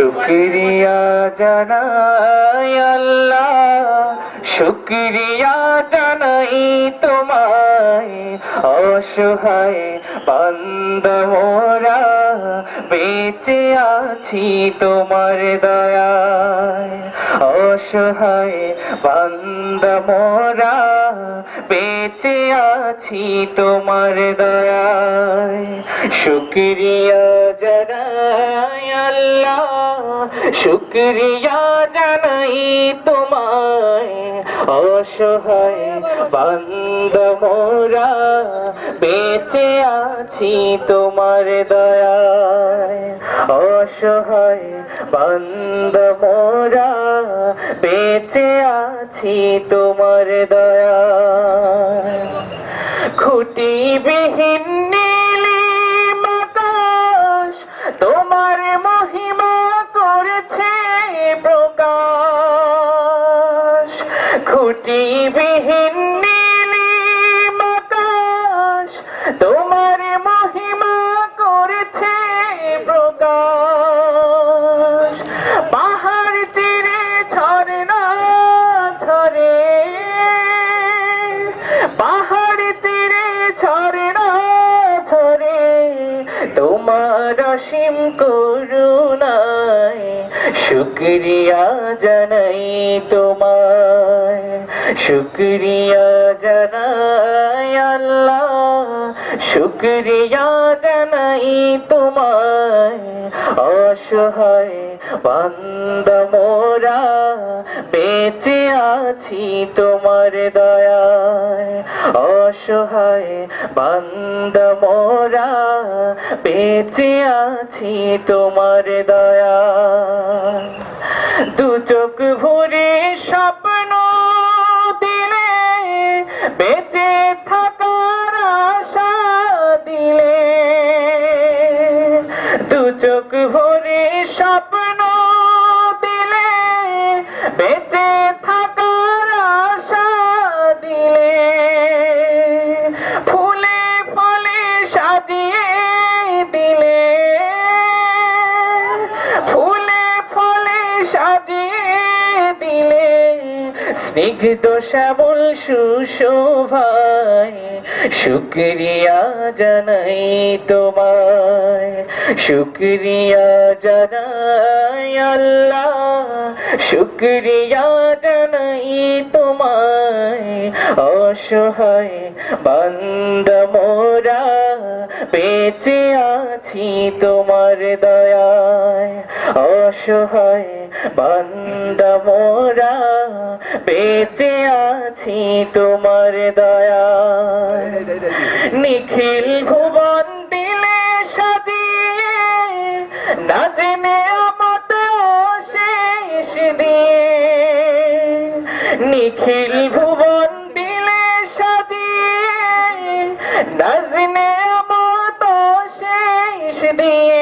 শুক্রিয়া জানাই আল্লাহ। শুক্রিয়া জানাই তোমায়, অসহায় বান্দা মোরা বেঁচে আছি তোমার দয়ায়। অসহায় বান্দা মোরা বেঁচে আছি তোমার দয়ায়। শুক্রিয়া জানাই আল্লাহ, শুক্রিয়া জানাই তোমায় অসহায় বান্দ মোরা বেঁচে আছি তোমার দয়ায়। অসহায় বান্দ মোরা বেঁচে আছি তোমার দয়ায়। খুঁটি বিহীন খুঁটি বিহীন বাতাস তোমার মহিমা করেছে প্রকাশ। পাহাড় চিরে ছড়ে না ছড়ে পাহাড় চিরে ছড়ে না ছড়ে তোমার অসীম করুণায় শুক্রিয়া জানাই তোমায়। শুক্রিয়া জানাই আল্লাহ শুক্রিয়া জানাই তোমায়। অসহায় বান্দা মোরা, বেঁচে আছি তোমার দয়ায়। অসহায় বান্দা মোরা, বেঁচে আছি তোমার দয়ায়। দু চোখ ভরে স্বপ্ন চোখ ভরে স্বপ্ন দিলে, বেঁচে থাকার আশা দিলে। ফুলে ফলে সাজিয়ে দিলে, ফুলে ফলে সাজিয়ে দিলে। স্নিগ্ধ শ্যামল সুশোভায় শুক্রিয়া জানাই তোমায়। শুক্রিয়া জানাই আল্লাহ শুক্রিয়া জানাই তোমায় অসহায় বান্দা মোরা, বেঁচে আছি তোমার দয়ায়। অসহায় বান্দা মোরা, বেঁচে আছি তোমার দয়ায়। নিখিল ভুবন দিলে সাজিয়ে, না জেনে আমত শেষ দিয়ে। নিখিল ভুবন না জেনে আমত শেষ দিয়ে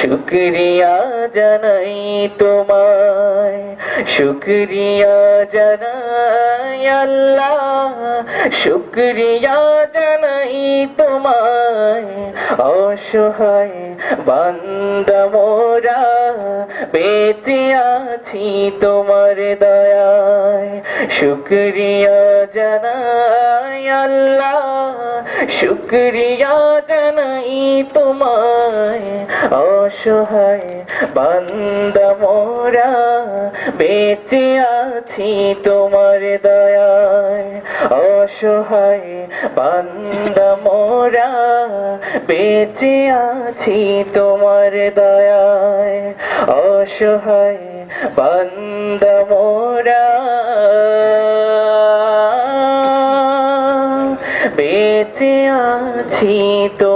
শুক্রিয়া জানাই তোমায়, শুক্রিয়া জানাই আল্লাহ, শুক্রিয়া জানাই তোমায়, অসহায় বান্দা মোরা, বেঁচে আছি তোমার দয়ায়, শুক্রিয়া জানাই আল্লাহ। শুক্রিয়া জানাই তোমায়, অসহায় বান্দা মোরা। বেঁচে আছি তোমার দয়ায়, অসহায় বান্দা মোরা। বেঁচে আছি তোমার দয়ায়, অসহায় বান্দা মোরা। বেঁচে আছি তো।